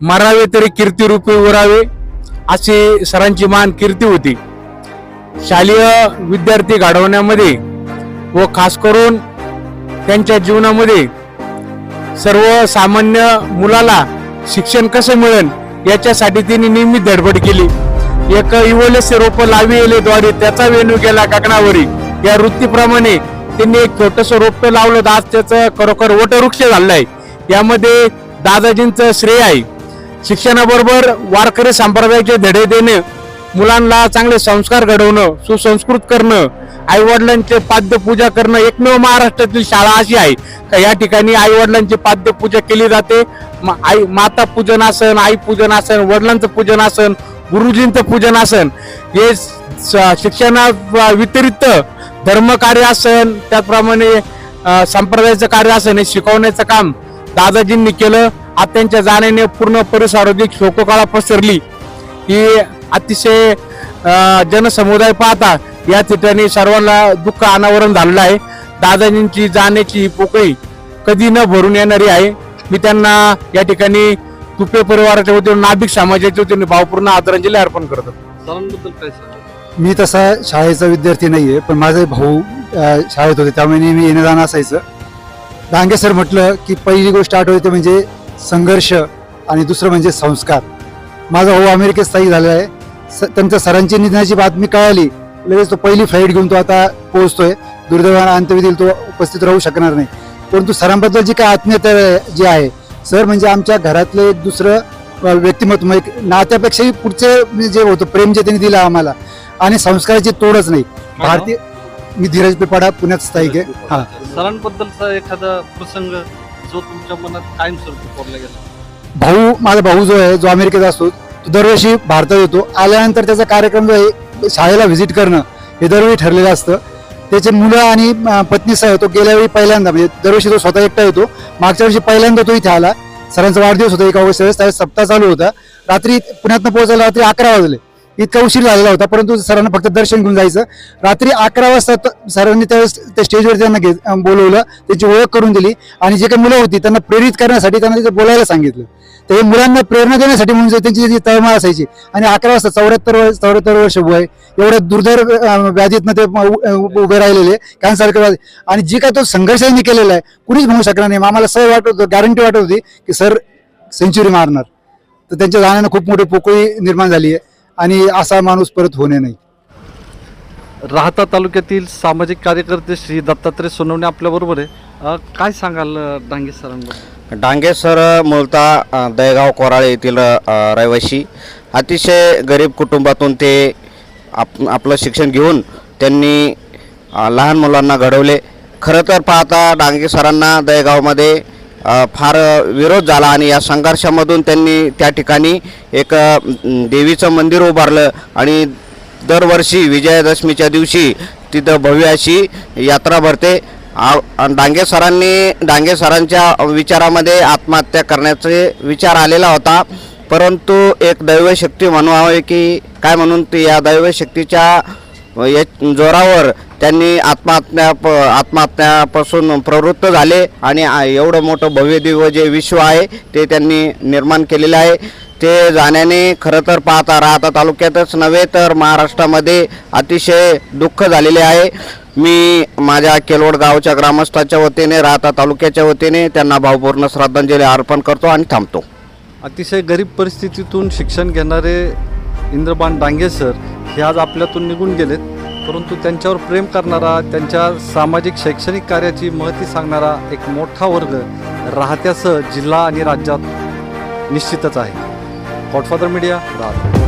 मरावे तरी कीर्तिरूपी उरावे अशी सरांची मान कीर्ती होती. शालेय विद्यार्थी घडवण्यामध्ये व खास करून त्यांच्या जीवनामध्ये सर्वसामान्य मुलाला शिक्षण कसं मिळेल याच्यासाठी त्यांनी नेहमी धडपड केली. एक इवलेसे रोप लाविले द्वारे त्याचा वेणू गेला गगनावरी या वृत्तीप्रमाणे त्यांनी एक छोटस रोप लावलं आज त्याचं खरोखर वटवृक्ष झालं आहे यामध्ये दादाजींचं श्रेय आहे. शिक्षणाबरोबर वारकरी संप्रदायाचे धडे देणे मुलांना चांगले संस्कार घडवणं सुसंस्कृत करणं आईवडिलांचे पाद्यपूजा करणं एकमेव महाराष्ट्रातील शाळा अशी आहे. का या ठिकाणी आईवडिलांची पाद्यपूजा केली जाते. मा आई माता पूजन असन आई पूजन असन वडिलांचं पूजन असन गुरुजींचं पूजन असन हे स- शिक्षणा व्यतिरिक्त धर्मकार्य असन त्याचप्रमाणे संप्रदायाचं कार्य असन हे शिकवण्याचं काम दादाजींनी केलं. आज त्यांच्या जाण्याने पूर्ण परिसराधिक शोककळा पसरली. ही अतिशय जनसमुदाय पाहता या ठिकाणी सर्वांना दुःख अनावरण झालेलं आहे. दादाजींची जाण्याची ही पोकळी कधी न भरून येणारी आहे. मी त्यांना या ठिकाणी तुपे परिवाराच्या वतीने नाभिक समाजाच्या वतीने भावपूर्ण आदरांजली अर्पण करतो. सरांबद्दल काय सांगा मी तसा शाळेचा विद्यार्थी नाहीये पण माझे भाऊ शाळेत होते त्यामुळे नेहमी येणं जाणं असायचं. डांगे सर म्हटलं की पहिली गोष्ट आठवते म्हणजे संघर्ष आणि दुसरं म्हणजे संस्कार. माझा भाऊ अमेरिकेत स्थायिक झालेला आहे. स त्यांच्या सरांची निधनाची बातमी कळाली. लगेच तो पहिली फ्लाईट घेऊन तो आता पोहोचतोय. दुर्दैवाने अंत्यविधीला तो उपस्थित राहू शकणार नाही. परंतु सरांबद्दल जी काय आत्मीयता जी आहे सर म्हणजे आमच्या घरातलं एक दुसरं व्यक्तिमत्व एक नात्यापेक्षाही पुढचे जे होतं प्रेम जे त्यांनी दिलं आम्हाला आणि संस्काराची तोडच नाही. भारतीय मी धीरज पिपाडा पुण्यात स्थायिक आहे. हा. सरांबद्दलचा एखादा प्रसंग जो तुमच्या मनात कायमस्वरूपी कोरला गेला? भाऊ माझा भाऊ जो आहे जो अमेरिकेत असतो तो दरवर्षी भारतात येतो. आल्यानंतर त्याचा कार्यक्रम जो आहे शाळेला व्हिजिट करणं हे दरवेळी ठरलेलं असतं. त्याचे मुलं आणि पत्नीसह तो गेल्या वेळी पहिल्यांदा म्हणजे दरवर्षी तो स्वतः एकटा येतो. मागच्या वर्षी पहिल्यांदा तो इथे आला. सरांचा वाढदिवस होता एका ऑगस्ट वेळेस त्यावेळेस सप्ताह चालू होता. रात्री पुण्यातनं पोहोचायला रात्री अकरा वाजले. इतका उशीर झालेला होता परंतु सरांना फक्त दर्शन घेऊन जायचं. रात्री अकरा वाजता सरांनी त्यावेळेस त्या स्टेजवर त्यांना घे बोलवलं त्याची ओळख करून दिली आणि जे काही मुलं होती त्यांना प्रेरित करण्यासाठी त्यांना तिथे बोलायला सांगितलं. तर मुलांना प्रेरणा देण्यासाठी म्हणून त्यांची जी तळमळ असायची आणि अकरा वाजता चौऱ्याहत्तर वर्ष चौऱ्याहत्तर वर्ष वय एवढ्या दुर्धर व्याधीतनं ते उ- उभे राहिलेले कॅन्सर व्याधी. आणि जी काय तो संघर्ष त्यांनी केलेला आहे कुणीच म्हणू शकणार नाही. आम्हाला सर वाटत होतं गॅरंटी वाटत होती की सर सेंचुरी मारणार. तर त्यांच्या जाण्यानं खूप मोठी पोकळी निर्माण झाली आहे. आणि असा माणूस परत होणे नाही. राहता तालुक्यातील सामाजिक कार्यकर्ते श्री दत्तात्रय सोनवणे आपल्या बरोबर आहे. अ, काय सांगाल अ, डांगे सरांबद्दल? डांगे सर मूलतः अ, दहेगाव कोराळे येथील अ, रहिवासी. अतिशय गरीब कुटुंबातून ते आप आपलं शिक्षण घेऊन त्यांनी अ, लहान मुलांना घडवले. खरं तर पाहता डांगे सरांना दहेगावमध्ये अ, फार विरोध झाला आणि या संघर्षामधून त्यांनी त्या ठिकाणी एक देवीचं मंदिर उभारलं आणि दरवर्षी विजयादशमीच्या दिवशी तिथं भव्य अशी यात्रा भरते. आ- आणि डांगे सरांनी डांगे सरांच्या विचारामध्ये आत्महत्या करण्याचे विचार आलेला होता. परंतु एक दैवशक्ती म्हणावे की काय म्हणून ते या दैवशक्तीच्या या जोरावर त्यांनी आत्महत्या प आत्महत्यापासून प्रवृत्त झाले आणि एवढं मोठं भव्यदिव्य जे विश्व आहे ते त्यांनी निर्माण केलेलं आहे. ते जाण्याने खरं तर पाहता राहता तालुक्यातच नव्हे तर महाराष्ट्रामध्ये अतिशय दुःख झालेले आहे. मी माझ्या केलवड गावच्या ग्रामस्थाच्या वतीने राहता तालुक्याच्या वतीने त्यांना भावपूर्ण श्रद्धांजली अर्पण करतो आणि थांबतो. अतिशय गरीब परिस्थितीतून शिक्षण घेणारे इंद्रबान डांगे सर हे आज आपल्यातून निघून गेलेत. परंतु त्यांच्यावर प्रेम करणारा त्यांच्या सामाजिक शैक्षणिक कार्याची महती सांगणारा एक मोठा वर्ग राहत्यासह जिल्हा आणि राज्यात निश्चितच आहे. गॉडफादर मीडिया राहतो.